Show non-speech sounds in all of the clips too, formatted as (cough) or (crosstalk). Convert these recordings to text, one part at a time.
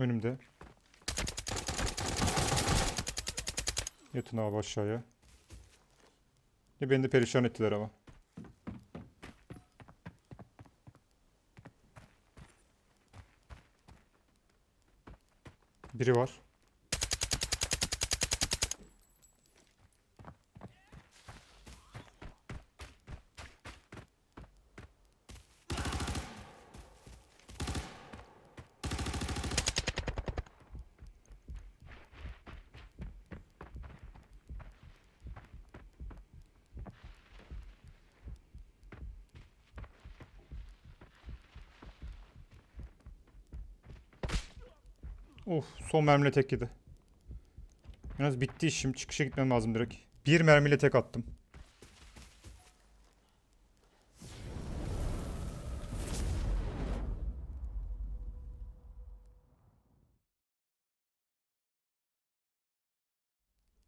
Önümde. Yatın abi aşağıya. Ya beni de perişan ettiler ama. Biri var. Of son mermiyle tek yedi. Biraz bitti işim. Çıkışa gitmem lazım direkt. Bir mermiyle tek attım.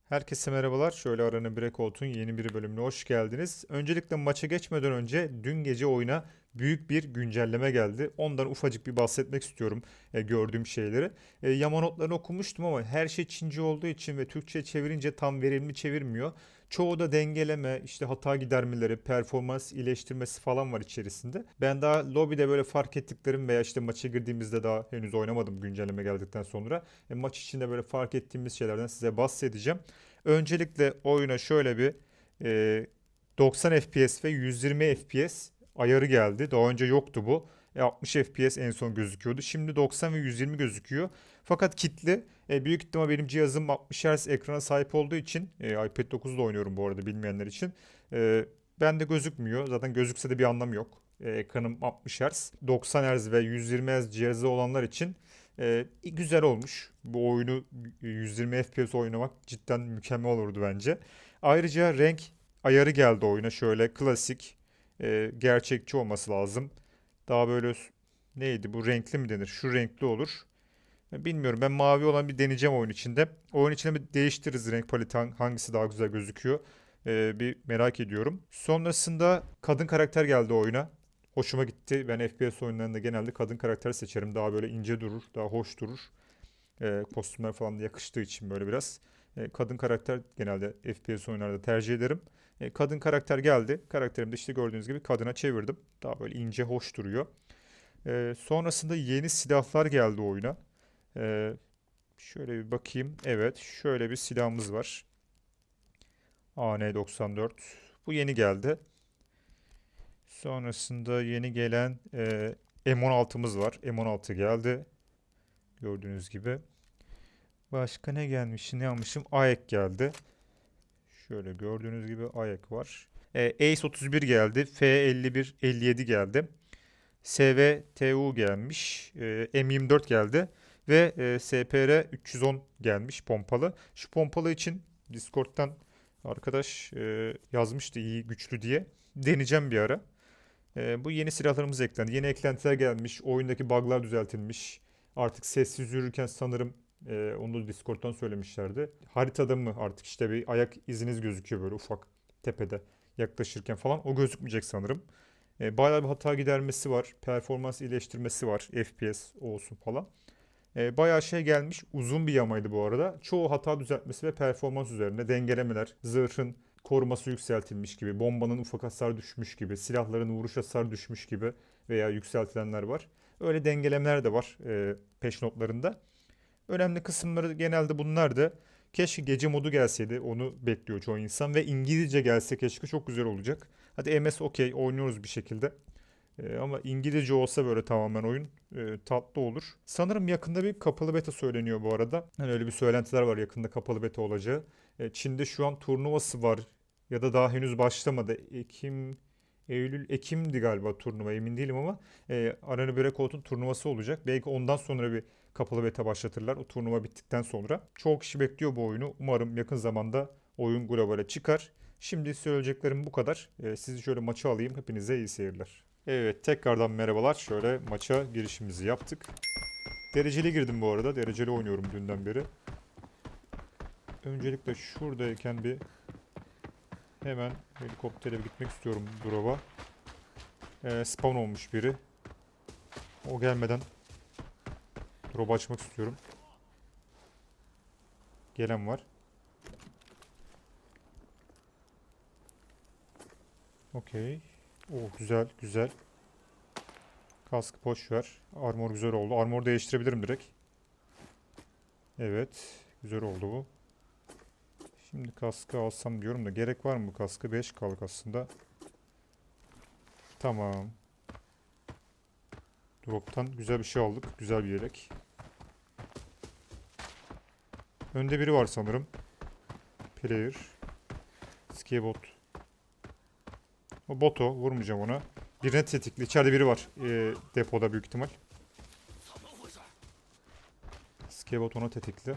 Herkese merhabalar. Şöyle aranın koltuğun yeni bir bölümüne hoş geldiniz. Öncelikle maça geçmeden önce dün gece oyuna büyük bir güncelleme geldi. Ondan ufacık bir bahsetmek istiyorum e, gördüğüm şeyleri. E, yama notlarını okumuştum ama her şey Çince olduğu için ve Türkçe çevirince tam verimli çevirmiyor. Çoğu da dengeleme, işte hata gidermeleri, performans iyileştirmesi falan var içerisinde. Ben daha lobide böyle fark ettiklerim veya işte maça girdiğimizde daha henüz oynamadım güncelleme geldikten sonra. E, maç içinde böyle fark ettiğimiz şeylerden size bahsedeceğim. Öncelikle oyuna şöyle bir e, 90 FPS ve 120 FPS ayarı geldi. Daha önce yoktu bu. E, 60 FPS en son gözüküyordu. Şimdi 90 ve 120 gözüküyor. Fakat kitli. E, büyük ihtimal benim cihazım 60 Hz ekrana sahip olduğu için e, iPad 9'da oynuyorum bu arada bilmeyenler için. E, bende gözükmüyor. Zaten gözükse de bir anlamı yok. E, ekranım 60 Hz. 90 Hz ve 120 Hz cihazı olanlar için e, güzel olmuş. Bu oyunu 120 FPS oynamak cidden mükemmel olurdu bence. Ayrıca renk ayarı geldi oyuna. Şöyle klasik, e, gerçekçi olması lazım. Daha böyle neydi bu renkli mi denir? Şu renkli olur. E, Bilmiyorum ben mavi olan bir deneyeceğim oyun içinde. Oyun içinde bir değiştiririz renk paleti hang- hangisi daha güzel gözüküyor. E, bir merak ediyorum. Sonrasında kadın karakter geldi oyuna. Hoşuma gitti. Ben FPS oyunlarında genelde kadın karakter seçerim. Daha böyle ince durur, daha hoş durur. E, kostümler falan da yakıştığı için böyle biraz. E, kadın karakter genelde FPS oyunlarda tercih ederim. E, kadın karakter geldi. Karakterimi de işte gördüğünüz gibi kadına çevirdim. Daha böyle ince, hoş duruyor. E, sonrasında yeni silahlar geldi oyuna. E, şöyle bir bakayım. Evet, şöyle bir silahımız var. AN94. Bu yeni geldi. Sonrasında yeni gelen e, M16'mız var. M16 geldi. Gördüğünüz gibi. Başka ne gelmiş? Ne almışım? AEK geldi. Şöyle gördüğünüz gibi AEK var. E, Ace 31 geldi. F51 57 geldi. SVTU gelmiş. E, M24 geldi. Ve e, SPR 310 gelmiş pompalı. Şu pompalı için Discord'dan arkadaş e, yazmıştı iyi güçlü diye. Deneyeceğim bir ara. E, bu yeni silahlarımız eklendi. Yeni eklentiler gelmiş. Oyundaki bug'lar düzeltilmiş. Artık sessiz yürürken sanırım e, onu da Discord'dan söylemişlerdi. Haritada mı artık işte bir ayak iziniz gözüküyor böyle ufak tepede yaklaşırken falan. O gözükmeyecek sanırım. E, bayağı bir hata gidermesi var. Performans iyileştirmesi var. FPS olsun falan. E, bayağı şey gelmiş. Uzun bir yamaydı bu arada. Çoğu hata düzeltmesi ve performans üzerine dengelemeler, zırhın koruması yükseltilmiş gibi, bombanın ufak hasar düşmüş gibi, silahların vuruş hasar düşmüş gibi veya yükseltilenler var. Öyle dengelemeler de var e, peş notlarında. Önemli kısımları genelde bunlardı. Keşke gece modu gelseydi. Onu bekliyor çoğu insan. Ve İngilizce gelse keşke çok güzel olacak. Hadi MS okey oynuyoruz bir şekilde. Ee, ama İngilizce olsa böyle tamamen oyun e, tatlı olur. Sanırım yakında bir kapalı beta söyleniyor bu arada. Hani öyle bir söylentiler var yakında kapalı beta olacağı. E, Çin'de şu an turnuvası var ya da daha henüz başlamadı. Ekim, Eylül, Ekim'di galiba turnuva emin değilim ama e, Arena Breakout'un turnuvası olacak. Belki ondan sonra bir kapalı beta başlatırlar o turnuva bittikten sonra. Çoğu kişi bekliyor bu oyunu. Umarım yakın zamanda oyun globale çıkar. Şimdi söyleyeceklerim bu kadar. Ee, sizi şöyle maça alayım. Hepinize iyi seyirler. Evet tekrardan merhabalar. Şöyle maça girişimizi yaptık. Dereceli girdim bu arada. Dereceli oynuyorum dünden beri. Öncelikle şuradayken bir hemen helikoptere gitmek istiyorum drop'a. Ee, spawn olmuş biri. O gelmeden Drop açmak istiyorum. Gelen var. Okey. Oh güzel güzel. Kask boş ver. Armor güzel oldu. Armor değiştirebilirim direkt. Evet. Güzel oldu bu. Şimdi kaskı alsam diyorum da gerek var mı bu kaskı? 5 kalk aslında. Tamam. Drop'tan güzel bir şey aldık. Güzel bir yelek. Önde biri var sanırım. Player. Skibot. O boto. Vurmayacağım ona. Birine tetikli. İçeride biri var. Ee, depoda büyük ihtimal. Skibot ona tetikli.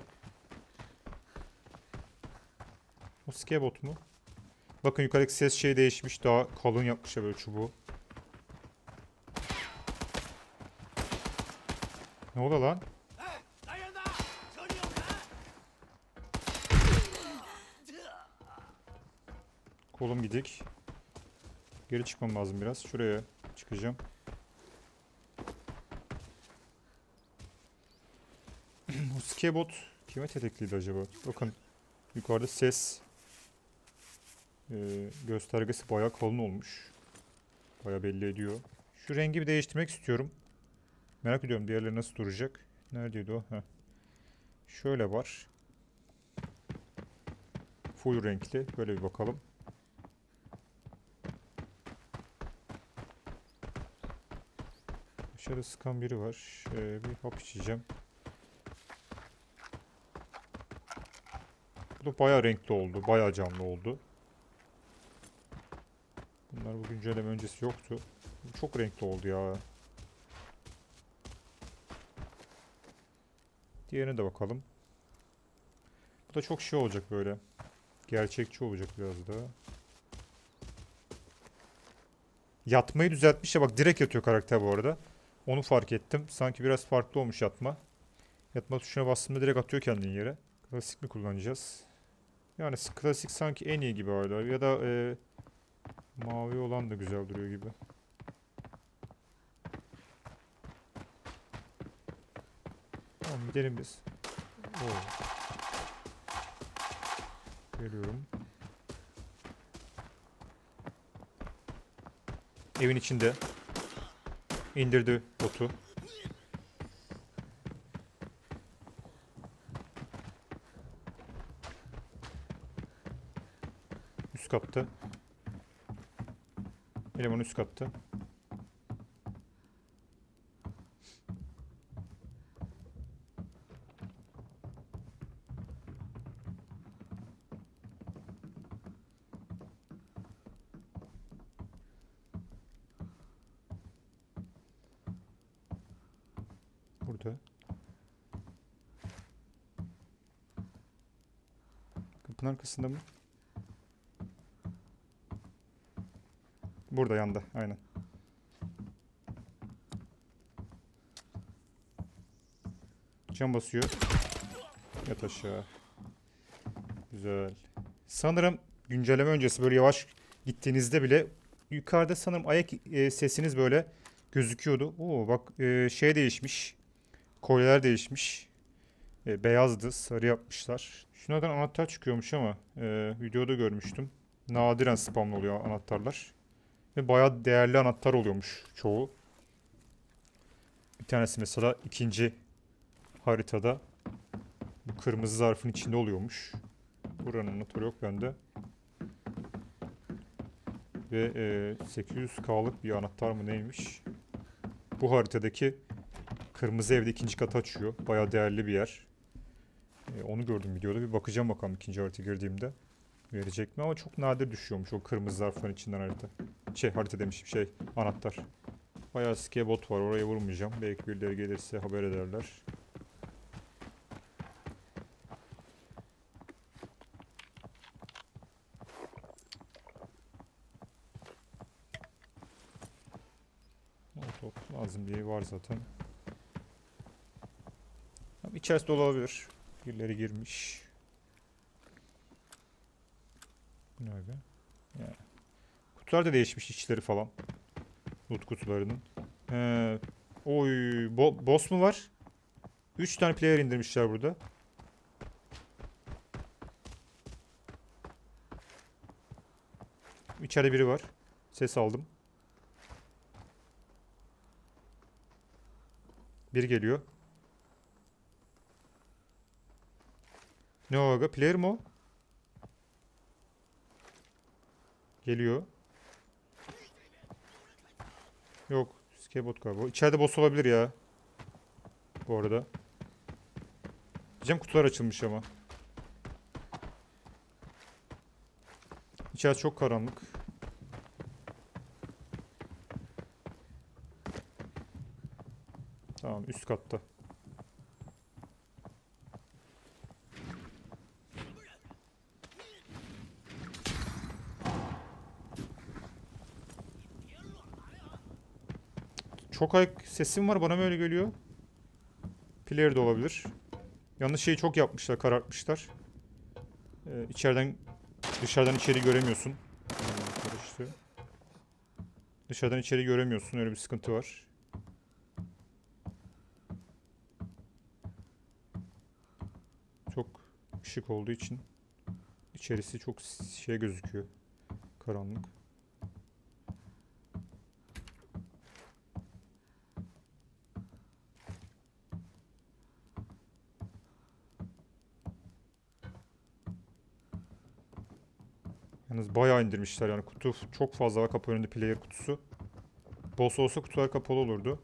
Skebot mu? Bakın yukarıdaki ses şey değişmiş. Daha kalın yapmışlar böyle çubuğu. Ne oluyor lan? Kolum gidik. Geri çıkmam lazım biraz. Şuraya çıkacağım. (clears throat) Bu skebot kime tetekliydi acaba? Bakın yukarıda ses e, göstergesi bayağı kalın olmuş. Bayağı belli ediyor. Şu rengi bir değiştirmek istiyorum. Merak ediyorum diğerleri nasıl duracak. Neredeydi o? Heh. Şöyle var. Full renkli. Böyle bir bakalım. Dışarı sıkan biri var. Ee, bir hap içeceğim. Bu da bayağı renkli oldu. Bayağı canlı oldu. Güncelleme öncesi yoktu. Çok renkli oldu ya. Diğerine de bakalım. Bu da çok şey olacak böyle. Gerçekçi olacak biraz daha. Yatmayı düzeltmiş ya bak direkt yatıyor karakter bu arada. Onu fark ettim. Sanki biraz farklı olmuş yatma. Yatma tuşuna bastığında direkt atıyor kendini yere. Klasik mi kullanacağız? Yani klasik sanki en iyi gibi hala. Ya da e, mavi olan da güzel duruyor gibi. Tamam gidelim biz. Oo. Geliyorum. Evin içinde. İndirdi botu. Üst katta. Eleman üst katta. Burada. Kapının arkasında mı? Burada yanda. Aynen. Cam basıyor. Yat aşağı. Güzel. Sanırım güncelleme öncesi böyle yavaş gittiğinizde bile yukarıda sanırım ayak e, sesiniz böyle gözüküyordu. Oo bak e, şey değişmiş. Kolyeler değişmiş. E, beyazdı, sarı yapmışlar. Şunlardan anahtar çıkıyormuş ama e, videoda görmüştüm. Nadiren spamlı oluyor anahtarlar. Ve bayağı değerli anahtar oluyormuş çoğu. Bir tanesi mesela ikinci haritada bu kırmızı zarfın içinde oluyormuş. Buranın anahtarı yok bende. Ve e, 800K'lık bir anahtar mı neymiş? Bu haritadaki kırmızı evde ikinci katı açıyor. Bayağı değerli bir yer. E, onu gördüm videoda. Bir bakacağım bakalım ikinci harita girdiğimde. Verecek mi? Ama çok nadir düşüyormuş o kırmızı zarfların içinden harita. Şey harita demişim şey anahtar. Bayağı skiye bot var oraya vurmayacağım. Belki birileri gelirse haber ederler. Molotov lazım diye var zaten. İçerisi dolu olabilir. Birileri girmiş. Bu ne abi? Kutular da değişmiş içleri falan. Loot kutularının. Ee, oy, bo- boss mu var? 3 tane player indirmişler burada. İçeride biri var. Ses aldım. Biri geliyor. Ne o aga? Player mi o? Geliyor. Yok. Skateboard galiba. İçeride boss olabilir ya. Bu arada. Diyeceğim kutular açılmış ama. İçerisi çok karanlık. Tamam üst katta. Çok ayak sesim var bana mı öyle geliyor? Player de olabilir. Yalnız şeyi çok yapmışlar, karartmışlar. Ee, içeriden dışarıdan içeri göremiyorsun. Karıştı. Dışarıdan içeri göremiyorsun. Öyle bir sıkıntı var. Çok ışık olduğu için içerisi çok şey gözüküyor. Karanlık. Yalnız bayağı indirmişler yani kutu çok fazla var kapı önünde player kutusu. Boss olsa kutular kapalı olurdu.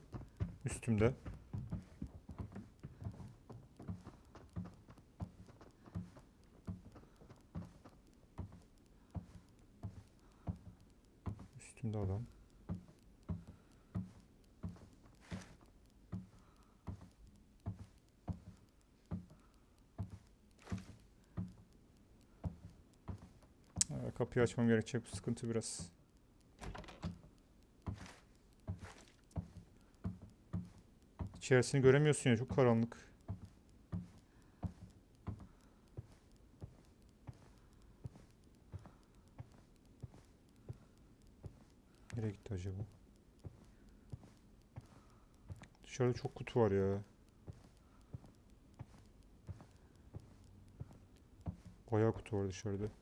Üstümde adam. Aa, Kapıyı açmam gerekecek bu sıkıntı biraz. İçerisini göremiyorsun ya çok karanlık. Nereye gitti acaba? Dışarıda çok kutu var ya. Bayağı kutu var dışarıda.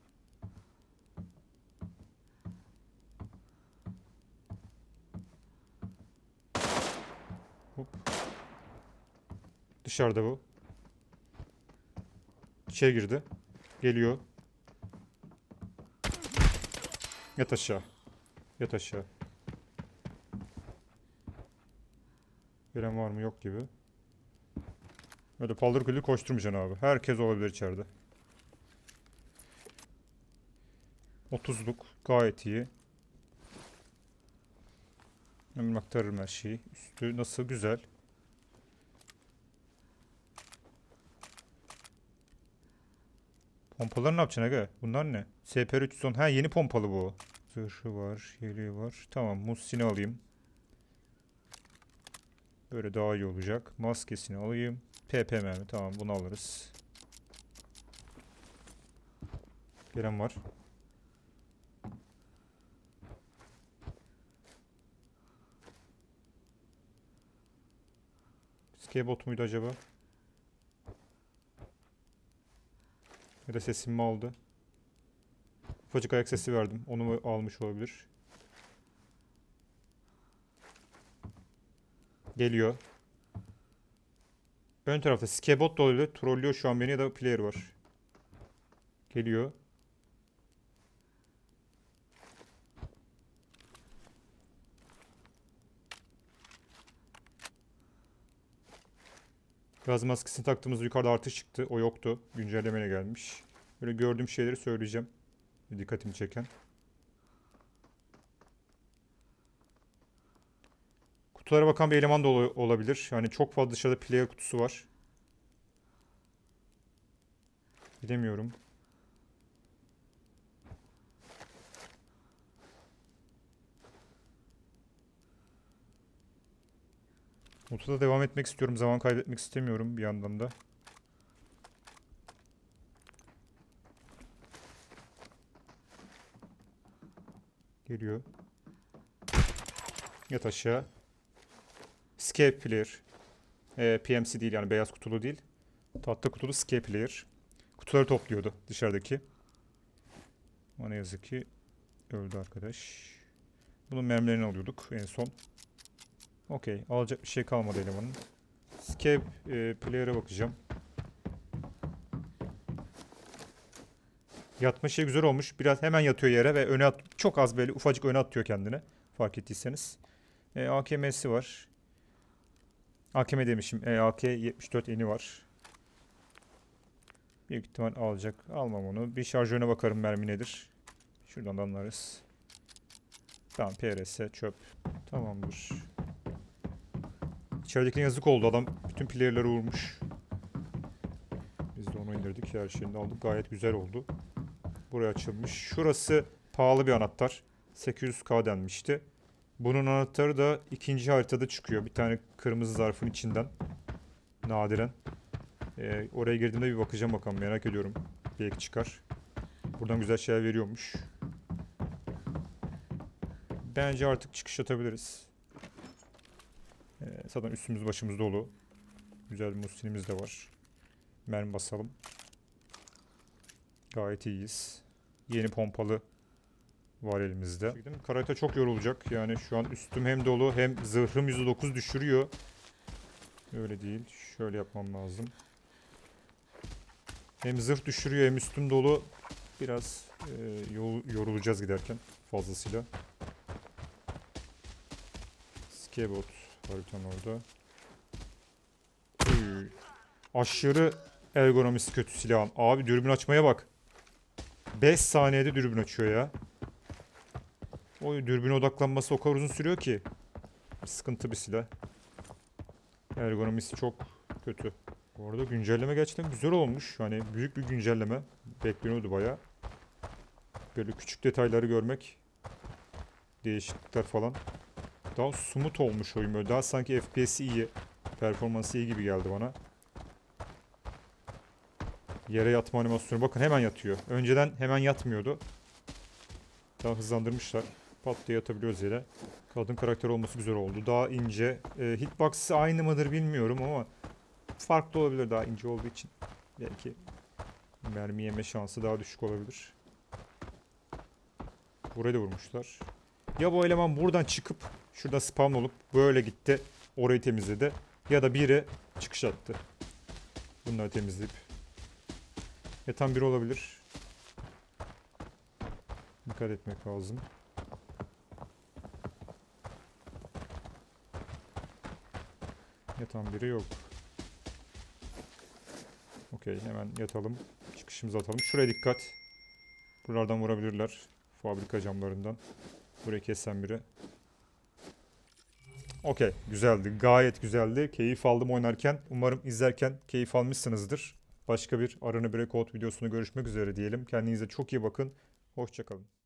Dışarıda bu. İçeri girdi. Geliyor. Yat aşağı. Yat aşağı. Gelen var mı yok gibi. Öyle paldır küldür koşturmayacaksın abi. Herkes olabilir içeride. 30'luk gayet iyi. Hemen aktarırım her şeyi. Üstü nasıl? Güzel. Pompaları ne yapacaksın aga? Bunlar ne? SPR 310. Ha yeni pompalı bu. Zırhı var, yeleği var. Tamam, Muhsin'i alayım. Böyle daha iyi olacak. Maskesini alayım. PP mermi. Tamam, bunu alırız. Gelen var. Skatebot muydu acaba? Ya da sesimi mi aldı? Ufacık ayak sesi verdim. Onu mu almış olabilir? Geliyor. Ön tarafta Skebot da olabilir. Trollüyor şu an beni ya da player var. Geliyor. Gaz maskesini taktığımızda yukarıda artış çıktı. O yoktu. Güncellemeyle gelmiş. Böyle gördüğüm şeyleri söyleyeceğim. Dikkatimi çeken. Kutulara bakan bir eleman da ola- olabilir. Yani çok fazla dışarıda player kutusu var. Bilemiyorum. Mutlu'da devam etmek istiyorum. Zaman kaybetmek istemiyorum bir yandan da. Geliyor. Yat aşağı. Player. Ee, PMC değil yani beyaz kutulu değil. Tahta kutulu Sky Player. Kutuları topluyordu dışarıdaki. Ama ne yazık ki öldü arkadaş. Bunun mermilerini alıyorduk en son. Okey. Alacak bir şey kalmadı elemanın. Sky e, Player'a bakacağım. Yatma şey güzel olmuş. Biraz hemen yatıyor yere ve öne at çok az böyle ufacık öne atıyor kendini. Fark ettiyseniz. E, AKM'si var. AKM demişim. E, AK 74 eni var. Büyük ihtimal alacak. Almam onu. Bir şarjörüne bakarım mermi nedir. Şuradan da anlarız. Tamam PRS çöp. Tamamdır. İçeridekine yazık oldu. Adam bütün player'ları vurmuş. Biz de onu indirdik. Her şeyini aldık. Gayet güzel oldu. Buraya açılmış. Şurası pahalı bir anahtar. 800k denmişti. Bunun anahtarı da ikinci haritada çıkıyor. Bir tane kırmızı zarfın içinden. Nadiren. Ee, oraya girdiğimde bir bakacağım bakalım. Merak ediyorum. Belki çıkar. Buradan güzel şeyler veriyormuş. Bence artık çıkış atabiliriz. Zaten üstümüz başımız dolu. Güzel bir muslinimiz de var. Mermi basalım. Gayet iyiyiz. Yeni pompalı var elimizde. Karate çok yorulacak. Yani şu an üstüm hem dolu hem zırhım %9 düşürüyor. Öyle değil. Şöyle yapmam lazım. Hem zırh düşürüyor hem üstüm dolu. Biraz e, yorulacağız giderken fazlasıyla. Haritan orada. Uy. Aşırı ergonomisi kötü silahın. Abi dürbün açmaya bak. 5 saniyede dürbün açıyor ya. O dürbüne odaklanması o kadar uzun sürüyor ki. Sıkıntı bir silah. Ergonomisi çok kötü. Bu arada güncelleme gerçekten güzel olmuş. Hani büyük bir güncelleme. Bekleniyordu baya. Böyle küçük detayları görmek. Değişiklikler falan. Daha smooth olmuş oyun böyle. Daha sanki FPS'i iyi. Performansı iyi gibi geldi bana. Yere yatma animasyonu. Bakın hemen yatıyor. Önceden hemen yatmıyordu. Daha hızlandırmışlar. Pat diye yatabiliyoruz yere. Kadın karakter olması güzel oldu. Daha ince. E, hitbox'ı aynı mıdır bilmiyorum ama farklı olabilir daha ince olduğu için. Belki mermi yeme şansı daha düşük olabilir. Buraya da vurmuşlar. Ya bu eleman buradan çıkıp şurada spawn olup böyle gitti. Orayı temizledi. Ya da biri çıkış attı. Bunları temizleyip. Yatan biri olabilir. Dikkat etmek lazım. Yatan biri yok. Okey hemen yatalım. Çıkışımızı atalım. Şuraya dikkat. Buralardan vurabilirler. Fabrika camlarından. Burayı kesen biri. Okey güzeldi. Gayet güzeldi. Keyif aldım oynarken. Umarım izlerken keyif almışsınızdır. Başka bir Arena Breakout videosunda görüşmek üzere diyelim. Kendinize çok iyi bakın. Hoşçakalın.